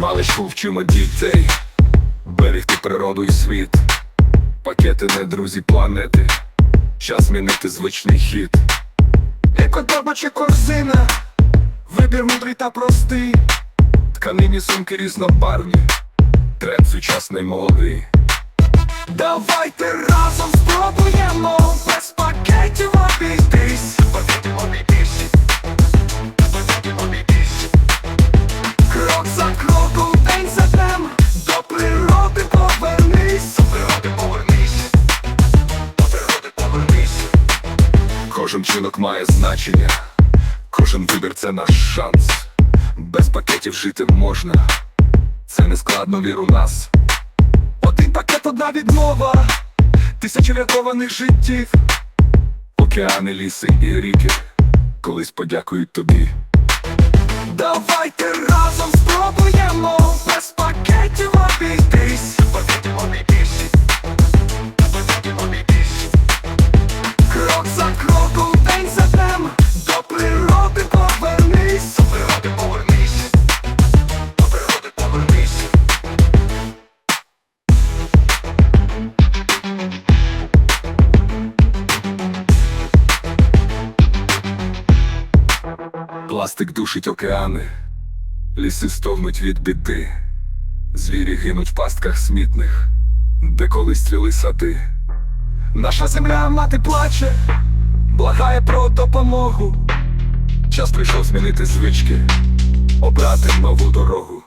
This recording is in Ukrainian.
маличку вчимо дітей, берегти природу і світ, пакети не друзі планети, час змінити звичний хід. Екоторба чи корзина, вибір мудрий та простий, тканині сумки різнобарвні, тренд сучасний молодий. Давайте разом спробуємо без пакетів обійтись. Кожен чинок має значення, кожен вибір це наш шанс. Без пакетів жити можна. Це не складно, вір у нас. Один пакет, одна відмова, тисячі врятованих життів, океани, ліси і ріки колись подякують тобі. Давайте разом спробуємо Пластик душить океани, ліси стогнуть від біди, звірі гинуть в пастках смітних, де колись цвіли сади. Наша земля мати плаче, благає про допомогу. Час прийшов змінити звички, обрати нову дорогу.